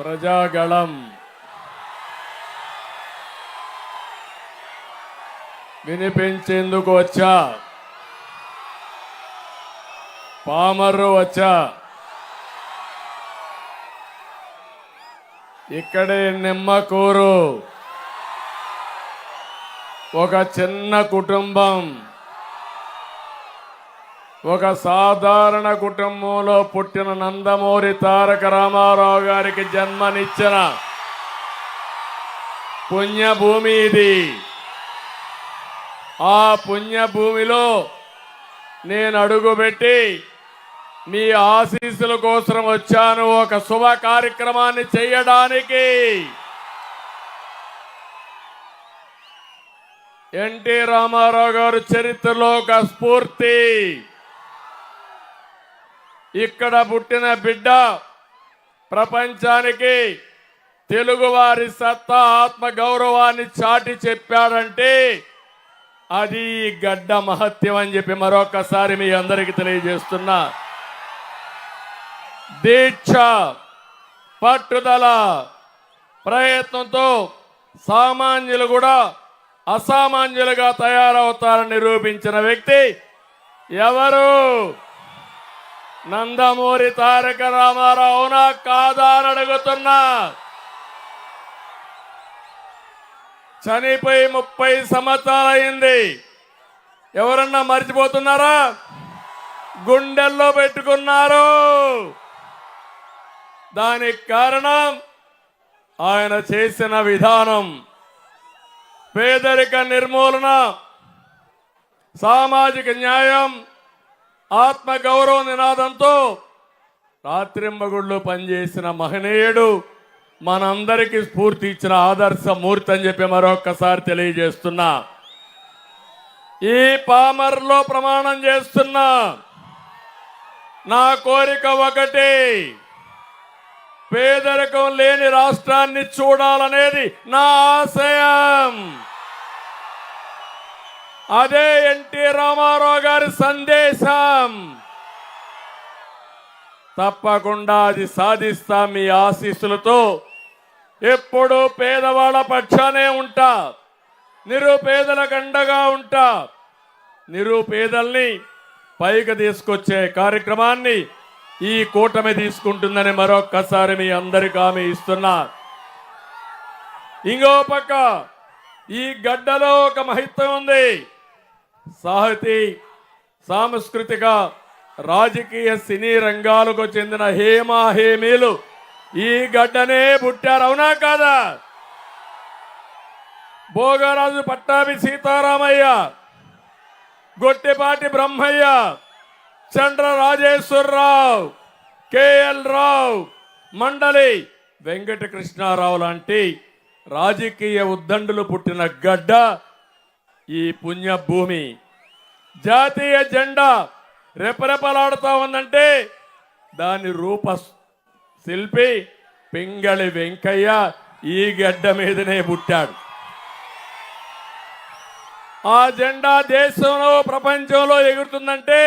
ప్రజాగళం. వినిపించేందుకు వచ్చా? పామర్రు వచ్చా? ఇక్కడే నిమ్మకూరు. ఒక చిన్న కుటుంబం. ఒక సాధారణ కుటుంబంలో పుట్టిన నందమూరి తారక రామారావు గారికి జన్మనిచ్చిన పుణ్యభూమి ఇది. ఆ పుణ్యభూమిలో నేను అడుగుపెట్టి మీ ఆశీస్సుల కోసం వచ్చాను. ఒక శుభ కార్యక్రమాన్ని చేయడానికి ఎన్టీ రామారావు గారు చరిత్రలో ఒక స్ఫూర్తి. ఇక్కడ పుట్టిన బిడ్డ ప్రపంచానికి తెలుగువారి సత్తా ఆత్మ గౌరవాన్ని చాటి చెప్పాడంటే అది గడ్డ మహత్యం అని చెప్పి మరొకసారి మీ అందరికీ తెలియజేస్తున్నా. దీక్ష పట్టుదల ప్రయత్నంతో సామాన్యులు కూడా అసామాన్యులుగా తయారవుతారని నిరూపించిన వ్యక్తి ఎవరు? నందమూరి తారక రామారావు అవునా కాదా అని అడుగుతున్నా. చనిపోయి ముప్పై సంవత్సరాలైంది ఎవరన్నా మర్చిపోతున్నారా? గుండెల్లో పెట్టుకున్నారు. దానికి కారణం ఆయన చేసిన విధానం. పేదరిక నిర్మూలన సామాజిక న్యాయం ఆత్మగౌరవ నినాదంతో రాత్రింబగుళ్ళు పనిచేసిన మహనీయుడు మనందరికీ స్ఫూర్తి ఇచ్చిన ఆదర్శ మూర్తి అని చెప్పి మరొక్కసారి తెలియజేస్తున్నా. ఈ పామర్లో ప్రమాణం చేస్తున్నా నా కోరిక ఒకటి పేదరికం లేని రాష్ట్రాన్ని చూడాలనేది నా ఆశయం. అదే ఎన్టీ రామారావు గారి సందేశం. తప్పకుండా అది సాధిస్తా మీ ఆశీస్సులతో. ఎప్పుడు పేదవాళ్ళ పక్షానే ఉంటా. నిరుపేదల గండగా ఉంటా. నిరుపేదల్ని పైకి తీసుకొచ్చే కార్యక్రమాన్ని ఈ కూటమి తీసుకుంటుందని మరొక్కసారి మీ అందరికి హామీ ఇస్తున్నా. ఇంకో పక్క ఈ గడ్డలో ఒక మహిత్వం ఉంది. సాహితీ సాంస్కృతిక రాజకీయ సినీ రంగాలకు చెందిన హేమా హేమీలు ఈ గడ్డనే పుట్టారు. అవునా కాదా? భోగరాజు పట్టాభి సీతారామయ్య గొట్టిపాటి బ్రహ్మయ్య చంద్ర రాజేశ్వరరావు కేఎల్ రావు మండలి వెంకటకృష్ణారావు లాంటి రాజకీయ ఉద్దండులు పుట్టిన గడ్డ ఈ పుణ్యభూమి జాతీయ జెండా రెపరెపలాడుతూ ఉందంటే దాని రూప శిల్పి పింగళి వెంకయ్య ఈ గడ్డ మీదనే పుట్టాడు. ఆ జెండా దేశంలో ప్రపంచంలో ఎగురుతుందంటే